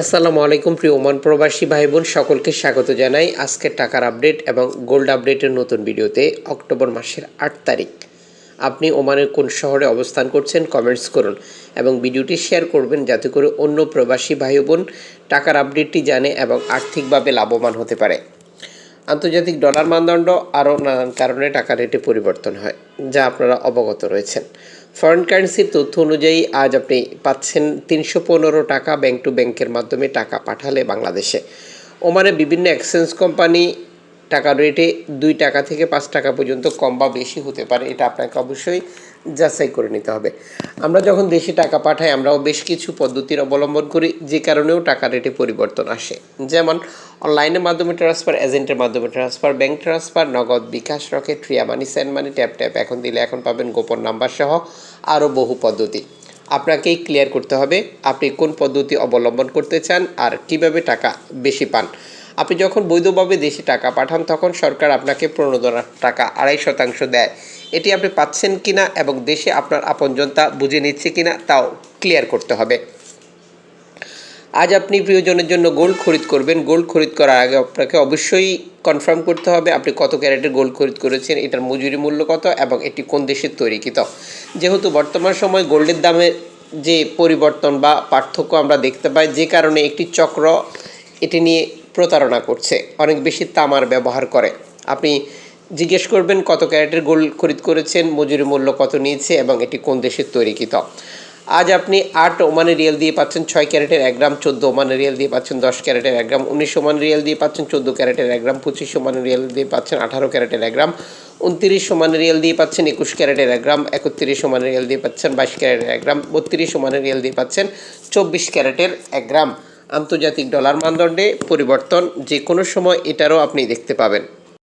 আসসালামু আলাইকুম, প্রিয় ওমান প্রবাসী ভাই বোন সকলকে স্বাগত জানাই আজকের টাকার আপডেট এবং গোল্ড আপডেটের নতুন ভিডিওতে অক্টোবর মাসের আট তারিখ। আপনি ওমানের কোন শহরে অবস্থান করছেন কমেন্টস করুন এবং ভিডিওটি শেয়ার করবেন যাতে করে অন্য প্রবাসী ভাই বোন টাকার আপডেটটি জানে এবং আর্থিকভাবে লাভবান হতে পারে। আন্তর্জাতিক ডলার মানদণ্ড আরও নানান কারণে টাকা রেটে পরিবর্তন হয়, যা আপনারা অবগত রয়েছেন। ফরেন কারেন্সির তথ্য অনুযায়ী আজ আপনি পাচ্ছেন তিনশো পনেরো টাকা ব্যাংক টু ব্যাংকের মাধ্যমে টাকা পাঠালে বাংলাদেশে। ওমানে বিভিন্ন এক্সচেঞ্জ কোম্পানি টাকার রেটে দুই টাকা থেকে পাঁচ টাকা পর্যন্ত কম বা বেশি হতে পারে, এটা আপনাকে অবশ্যই যাচাই করে নিতে হবে। আমরা যখন দেশে টাকা পাঠাই, আমরাও বেশ কিছু পদ্ধতির অবলম্বন করি, যে কারণেও টাকা রেটে পরিবর্তন আসে। যেমন অনলাইনের মাধ্যমে ট্রান্সফার এজেন্টের মাধ্যমে transfer bank transfer Nagad bKash Rocket ট্রিয়া money send money tap tap এখন দিলে এখন পাবেন গোপন নাম্বার সহ আরও বহু পদ্ধতি। আপনাকেই ক্লিয়ার করতে হবে, আপনি কোন পদ্ধতি অবলম্বন করতে চান আর কীভাবে টাকা বেশি পান। আপনি যখন বৈধভাবে দেশে টাকা পাঠান, তখন সরকার আপনাকে প্রণোদনার টাকা, আড়াই শতাংশ দেয়। এটি আপনি পাচ্ছেন কিনা এবং দেশে আপনার আপনজনতা বুঝে নিচ্ছে কিনা, তাও ক্লিয়ার করতে হবে। আজ আপনি প্রিয়জনের জন্য গোল্ড খরিদ করবেন। গোল্ড খরিদ করার আগে আপনাকে অবশ্যই কনফার্ম করতে হবে আপনি কত ক্যারেটের গোল্ড খরিদ করেছেন, এটার মজুরি মূল্য কত এবং এটি কোন দেশের তৈরিকৃত যেহেতু বর্তমান সময় গোল্ডের দামের যে পরিবর্তন বা পার্থক্য আমরা দেখতে পাই, যে কারণে একটি চক্র এটি নিয়ে প্রতারণা করছে, অনেক বেশি তামার ব্যবহার করে। আপনি জিজ্ঞেস করবেন কত ক্যারেটের গোল্ড খরিদ করেছেন, মজুরি মূল্য কত নিয়েছে এবং এটি কোন দেশের তৈরিকৃত। আজ আপনি আট ওমানের রিয়েল দিয়ে পাচ্ছেন ছয় ক্যারেটের এক গ্রাম, চোদ্দ ওমানের রিয়েল দিয়ে পাচ্ছেন দশ ক্যারেটের এক গ্রাম, উনিশ ওমান রিয়েল দিয়ে পাচ্ছেন চোদ্দ ক্যারেটের এক গ্রাম, পঁচিশ ওমানের রিয়েল দিয়ে পাচ্ছেন আঠারো ক্যারেটের এক গ্রাম, উনত্রিশ ওমানের রিয়েল দিয়ে পাচ্ছেন একুশ ক্যারেটের এক গ্রাম, একত্রিশ ওমানের রিয়েল দিয়ে পাচ্ছেন বাইশ ক্যারেটের এক গ্রাম, বত্রিশ ওমানের রিয়েল দিয়ে পাচ্ছেন চব্বিশ ক্যারেটের এক গ্রাম। আন্তর্জাতিক ডলার মানদণ্ডে পরিবর্তন যে কোনো সময় এটারও আপনি দেখতে পাবেন।